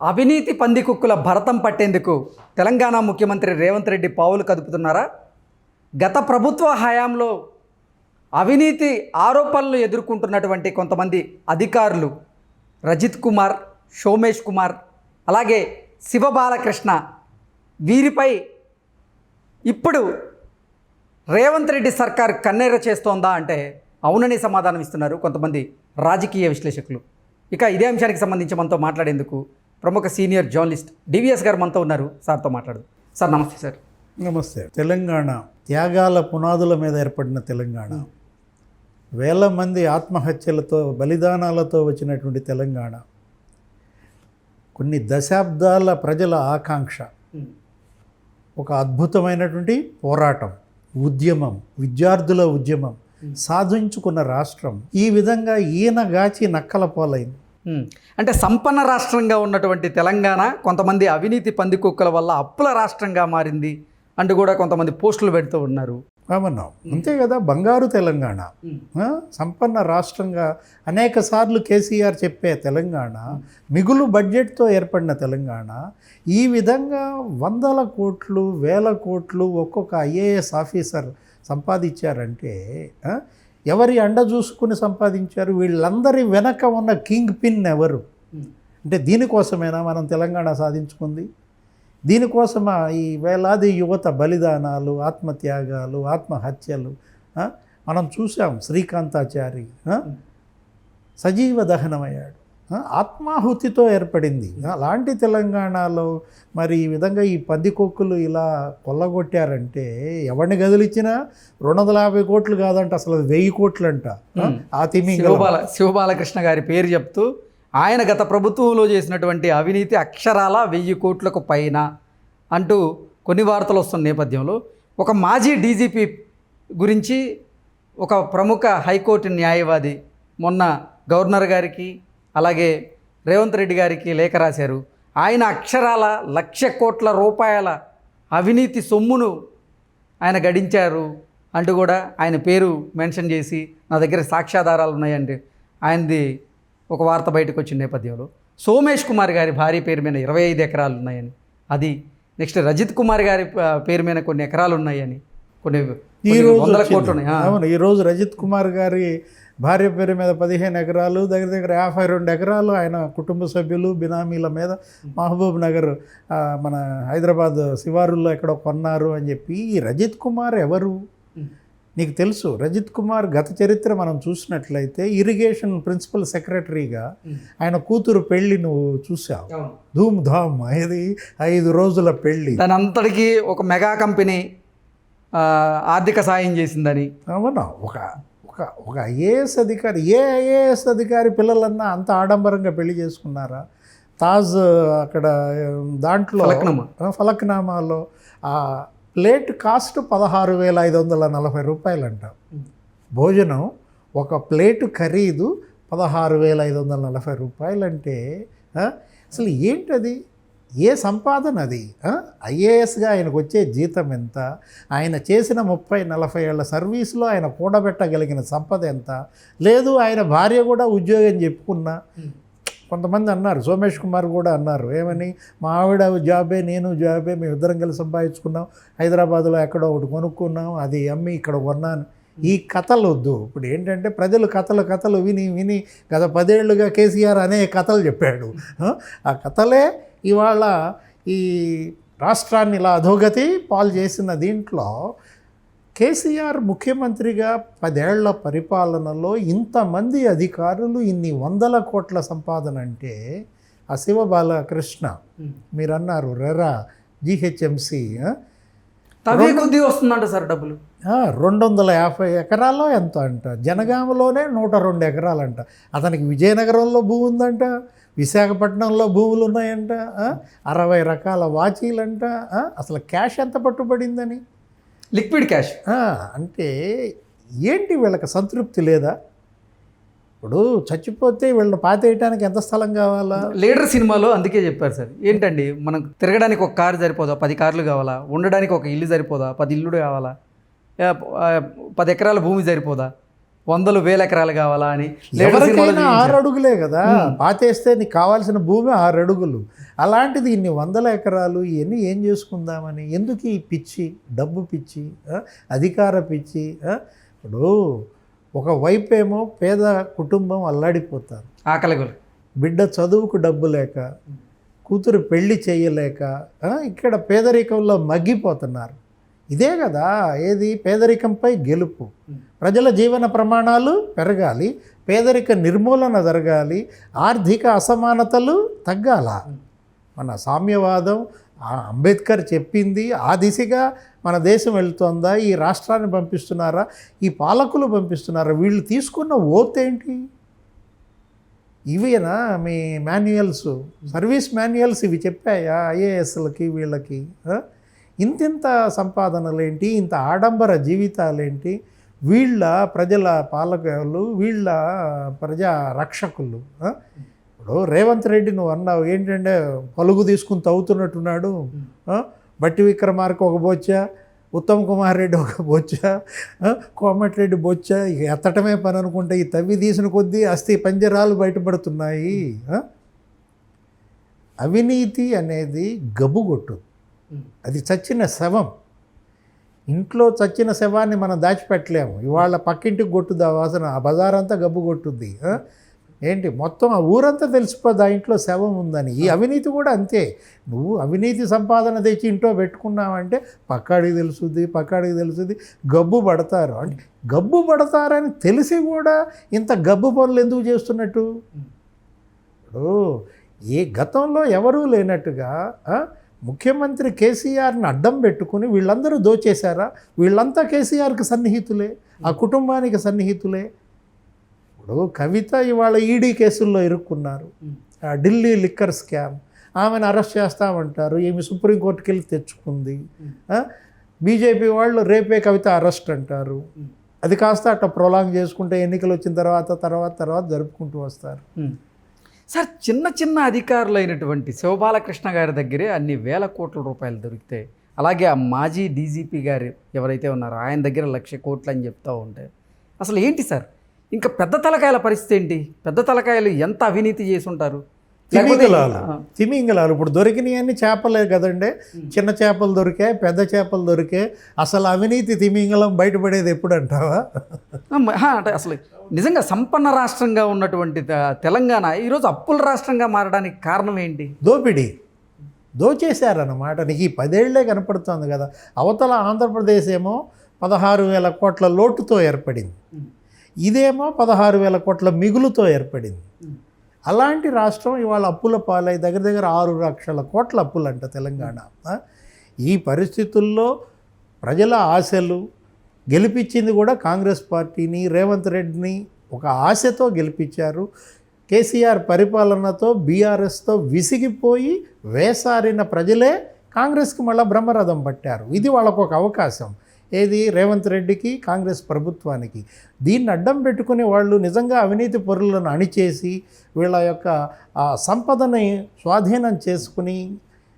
అవినీతి పందికుక్కుల భరతం పట్టేందుకు తెలంగాణ ముఖ్యమంత్రి రేవంత్ రెడ్డి పావులు కదుపుతున్నారా? గత ప్రభుత్వ హయాంలో అవినీతి ఆరోపణలు ఎదుర్కొంటున్నటువంటి కొంతమంది అధికారులు రజిత్ కుమార్ సోమేష్ కుమార్ అలాగే శివబాలకృష్ణ వీరిపై ఇప్పుడు రేవంత్ రెడ్డి సర్కార్ కన్నెర చేస్తోందా అంటే అవునని సమాధానం ఇస్తున్నారు కొంతమంది రాజకీయ విశ్లేషకులు. ఇక ఇదే అంశానికి సంబంధించి మనతో మాట్లాడేందుకు ప్రముఖ సీనియర్ జర్నలిస్ట్ డివిఎస్ గారు మనతో ఉన్నారు. సార్తో మాట్లాడదు. సార్ నమస్తే సార్. నమస్తే. తెలంగాణ త్యాగాల పునాదుల మీద ఏర్పడిన తెలంగాణ. వేల మంది ఆత్మహత్యలతో బలిదానాలతో వచ్చినటువంటి తెలంగాణ. కొన్ని దశాబ్దాల ప్రజల ఆకాంక్ష. ఒక అద్భుతమైనటువంటి పోరాటం ఉద్యమం విద్యార్థుల ఉద్యమం సాధించుకున్న రాష్ట్రం. ఈ విధంగా ఈయనగాచి నక్కల పాలైంది. అంటే సంపన్న రాష్ట్రంగా ఉన్నటువంటి తెలంగాణ కొంతమంది అవినీతి పందికొక్కల వల్ల అప్పుల రాష్ట్రంగా మారింది అంటూ కూడా కొంతమంది పోస్టులు పెడుతూ ఉన్నారు. అవును. అంతే కదా బంగారు తెలంగాణ? సంపన్న రాష్ట్రంగా అనేక సార్లు కేసీఆర్ చెప్పే తెలంగాణ మిగులు బడ్జెట్తో ఏర్పడిన తెలంగాణ ఈ విధంగా వందల కోట్లు వేల కోట్లు ఒక్కొక్క ఐఏఎస్ ఆఫీసర్ సంపాదించారంటే? ఎవరి అండ చూసుకుని సంపాదించారు వీళ్ళందరి వెనక ఉన్న కింగ్ పిన్ ఎవరు అంటే దీనికోసమేనా మనం తెలంగాణ సాధించుకుంది దీనికోసమా ఈ వేలాది యువత బలిదానాలు ఆత్మత్యాగాలు ఆత్మహత్యలు? మనం చూసాం శ్రీకాంతాచారి? సజీవ దహనమయ్యాడు? ఆత్మాహుతితో ఏర్పడింది. అలాంటి తెలంగాణలో మరి ఈ విధంగా ఈ పందికొక్కులు ఇలా కొల్లగొట్టారంటే ఎవరిని గదిలిచ్చినా రెండు వందల యాభై కోట్లు కాదంట అసలు అది వెయ్యి కోట్లు అంట ఆ తిమింగలం. శివబాల శివబాలకృష్ణ గారి పేరు చెప్తూ ఆయన గత ప్రభుత్వంలో చేసినటువంటి అవినీతి అక్షరాల వెయ్యి కోట్లకు పైన అంటూ కొన్ని వార్తలు వస్తున్న నేపథ్యంలో ఒక మాజీ డీజీపీ గురించి ఒక ప్రముఖ హైకోర్టు న్యాయవాది మొన్న గవర్నర్ గారికి అలాగే రేవంత్ రెడ్డి గారికి లేఖ రాశారు ఆయన అక్షరాల లక్ష కోట్ల రూపాయల అవినీతి సొమ్మును ఆయన గడించారు అంటూ కూడా ఆయన పేరు మెన్షన్ చేసి నా దగ్గర సాక్ష్యాధారాలు ఉన్నాయండి ఆయనది ఒక వార్త బయటకు వచ్చిన నేపథ్యంలో సోమేష్ కుమార్ గారి భార్య పేరు మీద ఇరవై ఐదు ఎకరాలు ఉన్నాయని అది నెక్స్ట్ రజిత్ కుమార్ గారి పేరు మీద కొన్ని ఎకరాలు ఉన్నాయని కొన్ని ఈ రోజు వందల. కోట్లు ఉన్నాయి. అవును ఈ రోజు రజిత్ కుమార్ గారి భార్య పేరు మీద పదిహేను ఎకరాలు దగ్గర దగ్గర యాభై రెండు ఎకరాలు ఆయన కుటుంబ సభ్యులు బినామీల మీద మహబూబ్ నగర్ మన హైదరాబాద్ శివారుల్లో ఎక్కడో కొన్నారు అని చెప్పి ఈ రజిత్ కుమార్ ఎవరు? నీకు తెలుసు రజిత్ కుమార్ గత చరిత్ర మనం చూసినట్లయితే ఇరిగేషన్ ప్రిన్సిపల్ సెక్రటరీగా ఆయన కూతురు పెళ్ళి నువ్వు చూసావు. ధూమ్ ధామ్ ఇది ఐదు రోజుల పెళ్ళి దాని అంతటికీ ఒక మెగా కంపెనీ ఆర్థిక సాయం చేసిందని. అవునా? ఒక ఒక ఒక ఐఏఎస్ అధికారి ఏ ఐఏఎస్ అధికారి పిల్లలన్నా అంత ఆడంబరంగా పెళ్ళి చేసుకున్నారా? తాజ్ అక్కడ దాంట్లో ఫలక్నామాలో ఆ ప్లేట్ కాస్ట్ పదహారు వేల ఐదు వందల నలభై రూపాయలంట. భోజనం ఒక ప్లేటు ఖరీదు పదహారు వేల ఐదు వందల నలభై రూపాయలంటే అసలు ఏంటది? ఏ సంపాదన అది? ఐఏఎస్గా ఆయనకు వచ్చే జీతం ఎంత? ఆయన చేసిన ముప్పై నలభై ఏళ్ళ సర్వీస్లో ఆయన కూడబెట్టగలిగిన సంపద ఎంత? లేదు ఆయన భార్య కూడా ఉద్యోగం చెప్పుకున్నా. కొంతమంది అన్నారు సోమేష్ కుమార్ కూడా అన్నారు ఏమని? మా ఆవిడ జాబే నేను జాబే మేము ఇద్దరం కలిసి సంపాదించుకున్నాం. హైదరాబాద్లో ఎక్కడో ఒకటి కొనుక్కున్నాం అది అమ్మి ఇక్కడ కొన్నాను. ఈ కథలు వద్దు ఇప్పుడు ఏంటంటే ప్రజలు కథలు కథలు విని విని గత పదేళ్ళుగా కేసీఆర్ అనే కథలు చెప్పాడు. ఆ? ఆ కథలే ఇవాళ ఈ రాష్ట్రాన్ని ఇలా అధోగతి పాలు చేసిన దీంట్లో కేసీఆర్ ముఖ్యమంత్రిగా పదేళ్ళ పరిపాలనలో ఇంతమంది అధికారులు ఇన్ని వందల కోట్ల సంపాదన అంటే ఆ శివబాలకృష్ణ మీరు అన్నారు రెరా జిహెచ్ఎంసి తవ్వే కొద్దీ వస్తుందంట సార్ డబ్బులు రెండు వందల యాభై ఎకరాల్లో ఎంత అంట జనగామలోనే నూట రెండు ఎకరాలంట అతనికి విజయనగరంలో భూమి ఉందంట విశాఖపట్నంలో భూములు ఉన్నాయంట? అరవై రకాల వాచీలంట? అసలు క్యాష్ ఎంత పట్టుబడిందని లిక్విడ్ క్యాష్ అంటే ఏంటి వీళ్ళకి సంతృప్తి లేదా ఇప్పుడు చచ్చిపోతే వీళ్ళని పాతేయటానికి ఎంత స్థలం కావాలా? లీడర్ సినిమాలో అందుకే చెప్పారు సార్. ఏంటండి? మనం తిరగడానికి ఒక కారు సరిపోదా? పది కార్లు కావాలా? ఉండడానికి ఒక ఇల్లు సరిపోదా? పది ఇల్లుడు కావాలా? పది ఎకరాల భూమి సరిపోదా? వందలు వేల ఎకరాలు కావాలా అని. ఆరు అడుగులే కదా. పాతేస్తే నీకు కావాల్సిన భూమి ఆరు అడుగులు. అలాంటిది ఇన్ని వందల ఎకరాలు ఇవన్నీ ఏం చేసుకుందామని? ఎందుకు ఈ పిచ్చి? డబ్బు పిచ్చి? అధికార పిచ్చి? ఇప్పుడు ఒక వైపు ఏమో పేద కుటుంబం అల్లాడిపోతారు. ఆకలి గొలు బిడ్డ చదువుకు డబ్బు లేక కూతురు పెళ్ళి చేయలేక ఇక్కడ పేదరికంలో మగ్గిపోతున్నారు. ఇదే కదా ఏది? పేదరికంపై గెలుపు. ప్రజల జీవన ప్రమాణాలు పెరగాలి పేదరిక నిర్మూలన జరగాలి ఆర్థిక అసమానతలు తగ్గాల. మన సామ్యవాదం అంబేద్కర్ చెప్పింది ఆ దిశగా మన దేశం వెళుతోందా? ఈ రాష్ట్రాన్ని పంపిస్తున్నారా? ఈ పాలకులు పంపిస్తున్నారా? వీళ్ళు తీసుకున్న ఓత్ ఏంటి? ఇవేనా మీ మాన్యువల్స్ సర్వీస్ మాన్యువల్స్ ఇవి చెప్పాయా ఐఏఎస్లకి వీళ్ళకి? ఇంతింత సంపాదనలేంటి? ఇంత ఆడంబర జీవితాలేంటి? వీళ్ళ ప్రజల పాలకులు వీళ్ళ ప్రజా రక్షకులు ఇప్పుడు రేవంత్ రెడ్డి నువ్వు అన్నావు ఏంటంటే పలుగు తీసుకుని తవ్వుతున్నట్టున్నాడు బట్టి విక్రమార్క ఒక బొచ్చ ఉత్తమ్ కుమార్ రెడ్డి ఒక బొచ్చ కోమటిరెడ్డి బొచ్చ ఇక ఎత్తటమే పని అనుకుంటే ఈ తవ్వి తీసిన కొద్దీ అస్థి పంజరాలు బయటపడుతున్నాయి. అవినీతి అనేది గబ్బుగొట్టు అది చచ్చిన శవం. ఇంట్లో చచ్చిన శవాన్ని మనం దాచిపెట్టలేము. ఇవాళ పక్కింటికి కొట్టుదా వాసన ఆ బజారంతా గబ్బు కొట్టుద్ది ఏంటి? మొత్తం ఆ ఊరంతా తెలిసిపోద్ది ఆ ఇంట్లో శవం ఉందని. ఈ అవినీతి కూడా అంతే. నువ్వు అవినీతి సంపాదన తెచ్చి ఇంట్లో పెట్టుకున్నావంటే పక్కాడికి తెలుసుద్ది పక్కాడికి తెలుసుద్ది. గబ్బు పడతారు. అంటే గబ్బు పడతారని తెలిసి కూడా ఇంత గబ్బు పనులు ఎందుకు చేస్తున్నట్టు? ఇప్పుడు ఏ గతంలో ఎవరూ లేనట్టుగా ముఖ్యమంత్రి కేసీఆర్ని అడ్డం పెట్టుకుని వీళ్ళందరూ దోచేశారా? వీళ్ళంతా కేసీఆర్కి సన్నిహితులే. ఆ కుటుంబానికి సన్నిహితులే. ఇప్పుడు కవిత ఇవాళ ఈడీ కేసుల్లో ఇరుక్కున్నారు. ఆ ఢిల్లీ లిక్కర్ స్కామ్. ఆమెను అరెస్ట్ చేస్తామంటారు. ఈమె సుప్రీంకోర్టుకి వెళ్ళి తెచ్చుకుంది బీజేపీ వాళ్ళు రేపే కవిత అరెస్ట్ అంటారు. అది కాస్త అట్లా ప్రొలాంగ్ చేసుకుంటే ఎన్నికలు వచ్చిన తర్వాత తర్వాత తర్వాత జరుపుకుంటూ వస్తారు. సార్ చిన్న చిన్న అధికారులు అయినటువంటి శివబాలకృష్ణ గారి దగ్గరే అన్ని వేల కోట్ల రూపాయలు దొరికితే అలాగే ఆ మాజీ డీజీపీ గారు ఎవరైతే ఉన్నారో ఆయన దగ్గర లక్ష కోట్లు అని చెప్తూ ఉంటే అసలు ఏంటి సార్? ఇంకా పెద్ద తలకాయల పరిస్థితి ఏంటి? పెద్ద తలకాయలు ఎంత అవినీతి చేసి ఉంటారు తిమింగలాలు తిమింగలాలు ఇప్పుడు దొరికినాయన్ని చేపలే కదండి. చిన్న చేపలు దొరికాయి పెద్ద చేపలు దొరికాయి అసలు అవినీతి తిమింగలం బయటపడేది ఎప్పుడు అంటావా అంటే అసలు నిజంగా సంపన్న రాష్ట్రంగా ఉన్నటువంటి తెలంగాణ ఈరోజు అప్పుల రాష్ట్రంగా మారడానికి కారణం ఏంటి? దోపిడీ. దోచేశారన్నమాట. నీకు ఈ పదేళ్ళే కనపడుతుంది కదా. అవతల ఆంధ్రప్రదేశ్ ఏమో పదహారు వేల కోట్ల లోటుతో ఏర్పడింది. ఇదేమో పదహారు వేల కోట్ల మిగులుతో ఏర్పడింది. అలాంటి రాష్ట్రం ఇవాళ అప్పుల పాలై దగ్గర దగ్గర ఆరు లక్షల కోట్ల అప్పులంట తెలంగాణ? ఈ పరిస్థితుల్లో ప్రజల ఆశలు గెలిపించింది కూడా కాంగ్రెస్ పార్టీని రేవంత్ రెడ్డిని ఒక ఆశతో గెలిపించారు. కేసీఆర్ పరిపాలనతో బీఆర్ఎస్తో విసిగిపోయి వేసారిన ప్రజలే కాంగ్రెస్కి మళ్ళీ బ్రహ్మరథం పట్టారు. ఇది వాళ్ళకు ఒక అవకాశం. ఏది? రేవంత్ రెడ్డికి కాంగ్రెస్ ప్రభుత్వానికి. దీన్ని అడ్డం పెట్టుకుని వాళ్ళు నిజంగా అవినీతి పరులను అణిచేసి వీళ్ళ యొక్క ఆ సంపదని స్వాధీనం చేసుకుని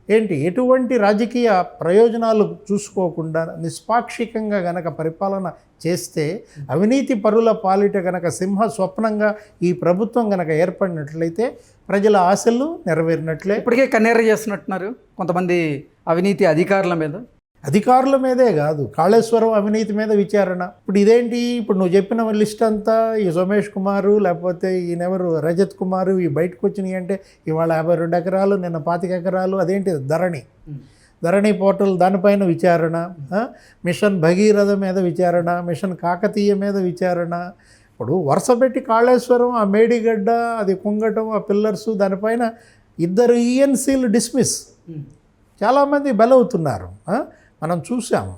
ఏంటి? ఎటువంటి రాజకీయ ప్రయోజనాలు చూసుకోకుండా నిష్పాక్షికంగా గనక పరిపాలన చేస్తే అవినీతి పరుల పాలిట గనక సింహ స్వప్నంగా ఈ ప్రభుత్వం గనక ఏర్పడినట్లయితే ప్రజల ఆశలు నెరవేరినట్లే. ఇప్పటికే కన్నేర చేస్తున్నట్టున్నారు కొంతమంది అవినీతి అధికారుల మీద. అధికారుల మీదే కాదు కాళేశ్వరం అవినీతి మీద విచారణ. ఇప్పుడు ఇదేంటి? ఇప్పుడు నువ్వు చెప్పిన లిస్ట్ అంతా ఈ సోమేష్ కుమారు లేకపోతే ఈయనెవరు? రజత్ కుమారు ఈ బయటకు వచ్చినాయి అంటే ఇవాళ యాభై రెండు ఎకరాలు నిన్న పాతిక ఎకరాలు అదేంటి? ధరణి. ధరణి పోర్టల్ దానిపైన విచారణ? మిషన్ భగీరథ మీద విచారణ మిషన్ కాకతీయ మీద విచారణ. ఇప్పుడు వరుస పెట్టి కాళేశ్వరం ఆ మేడిగడ్డ అది కుంగటం ఆ పిల్లర్స్ దానిపైన ఇద్దరు ఈఎన్సీలు డిస్మిస్ చాలామంది బలవుతున్నారు? మనం చూసాము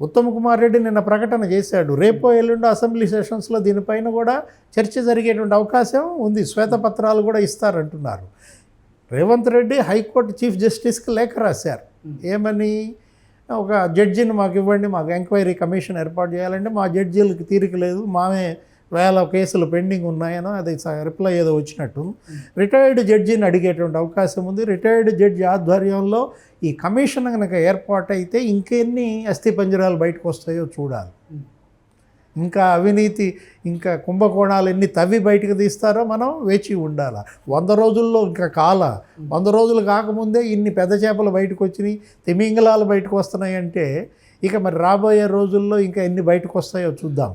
ఉత్తమ్ కుమార్ రెడ్డి నిన్న ప్రకటన చేశాడు. రేపో ఎల్లుండో అసెంబ్లీ సెషన్స్లో దీనిపైన కూడా చర్చ జరిగేటువంటి అవకాశం ఉంది. శ్వేతపత్రాలు కూడా ఇస్తారంటున్నారు. Revanth Reddy high court chief జస్టిస్కి లేఖ రాశారు. ఏమని? ఒక జడ్జిని మాకు ఇవ్వండి మాకు ఎంక్వైరీ కమిషన్ ఏర్పాటు చేయాలంటే మా జడ్జీలకు తీరిక లేదు మామే వేల కేసులు పెండింగ్ ఉన్నాయనో అది రిప్లై ఏదో వచ్చినట్టు. రిటైర్డ్ జడ్జిని అడిగేటువంటి అవకాశం ఉంది. రిటైర్డ్ జడ్జి ఆధ్వర్యంలో ఈ కమిషన్ కనుక ఏర్పాటైతే ఇంకెన్ని అస్థిపంజరాలు బయటకు వస్తాయో చూడాలి. ఇంకా అవినీతి ఇంకా కుంభకోణాలు ఎన్ని తవ్వి బయటకు తీస్తారో మనం వేచి ఉండాలి. వంద రోజుల్లో ఇంకా కాల. వంద రోజులు కాకముందే ఇన్ని పెద్ద చేపలు బయటకు వచ్చినాయి తిమింగలాలు బయటకు వస్తున్నాయి అంటే ఇక మరి రాబోయే రోజుల్లో ఇంకా ఎన్ని బయటకు వస్తాయో చూద్దాం.